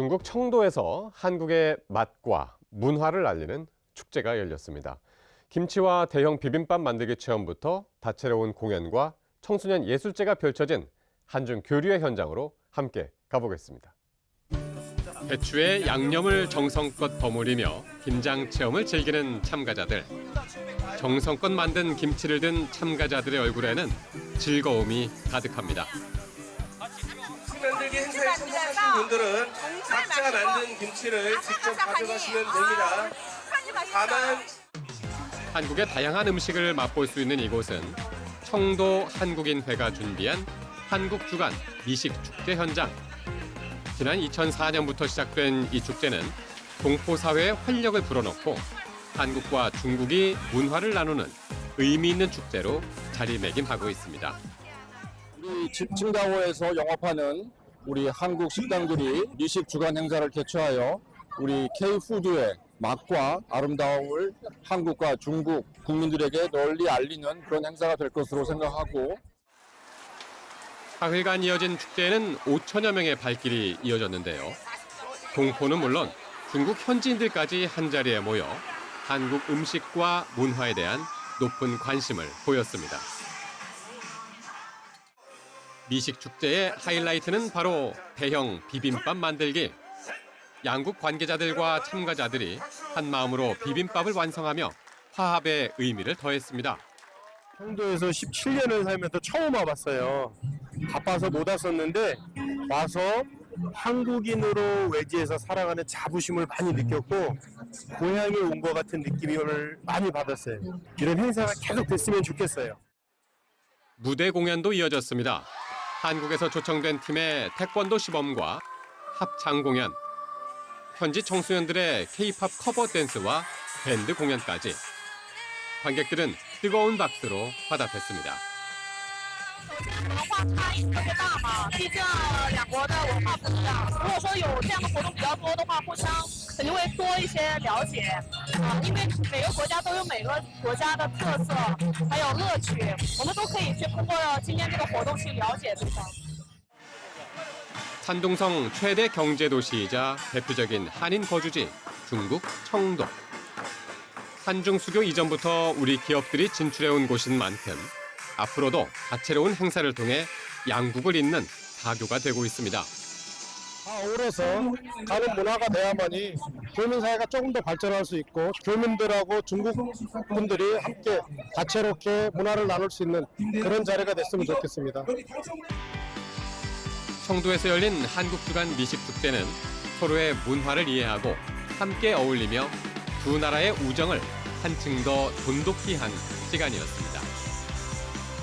중국 청도에서 한국의 맛과 문화를 알리는 축제가 열렸습니다. 김치와 대형 비빔밥 만들기 체험부터 다채로운 공연과 청소년 예술제가 펼쳐진 한중 교류의 현장으로 함께 가보겠습니다. 배추에 양념을 정성껏 버무리며 김장 체험을 즐기는 참가자들. 정성껏 만든 김치를 든 참가자들의 얼굴에는 즐거움이 가득합니다. 만들기 행사에 참석하신 분들은 각자 만든 김치를 직접 가져가시면 됩니다. 다만 한국의 다양한 음식을 맛볼 수 있는 이곳은 청도 한국인회가 준비한 한국 주간 미식 축제 현장. 지난 2004년부터 시작된 이 축제는 동포 사회의 활력을 불어넣고 한국과 중국이 문화를 나누는 의미 있는 축제로 자리매김하고 있습니다. 우리 진- 진가호에서 영업하는 우리 한국 식당들이 미식 주간 행사를 개최하여 우리 K푸드의 맛과 아름다움을 한국과 중국 국민들에게 널리 알리는 그런 행사가 될 것으로 생각하고 사흘간 이어진 축제에는 5천여 명의 발길이 이어졌는데요. 동포는 물론 중국 현지인들까지 한자리에 모여 한국 음식과 문화에 대한 높은 관심을 보였습니다. 미식 축제의 하이라이트는 바로 대형 비빔밥 만들기. 양국 관계자들과 참가자들이 한 마음으로 비빔밥을 완성하며 화합의 의미를 더했습니다. 청도에서 17년을 살면서 처음 와봤어요. 바빠서 못 왔었는데 와서 한국인으로 외지에서 살아가는 자부심을 많이 느꼈고 고향에 온 것 같은 느낌을 많이 받았어요. 이런 행사가 계속 됐으면 좋겠어요. 무대 공연도 이어졌습니다. 한국에서 초청된 팀의 태권도 시범과 합창 공연, 현지 청소년들의 K-팝 커버 댄스와 밴드 공연까지 관객들은 뜨거운 박수로 화답했습니다. 文化差异特别大嘛，毕竟两国的文化不一样。如果说有这样的活动比较多的话，互相肯定会多一些了解啊、因为每个国家都有每个国家的特色，还有乐趣，我们都可以去通过今天这个活动去了解对方。 산둥성 최대 경제 도시이자 대표적인 한인 거주지 중국 청도. 한중 수교 이전부터 우리 기업들이 진출해온 곳인 만큼 앞으로도 다채로운 행사를 통해 양국을 잇는 가교가 되고 있습니다. 다 어우러서 가는 문화가 돼야만이 교민 사회가 조금 더 발전할 수 있고 교민들하고 중국 분들이 함께 다채롭게 문화를 나눌 수 있는 그런 자리가 됐으면 좋겠습니다. 청도에서 열린 한국 주간 미식 축제는 서로의 문화를 이해하고 함께 어울리며 두 나라의 우정을 한층 더 돈독히 한 시간이었습니다.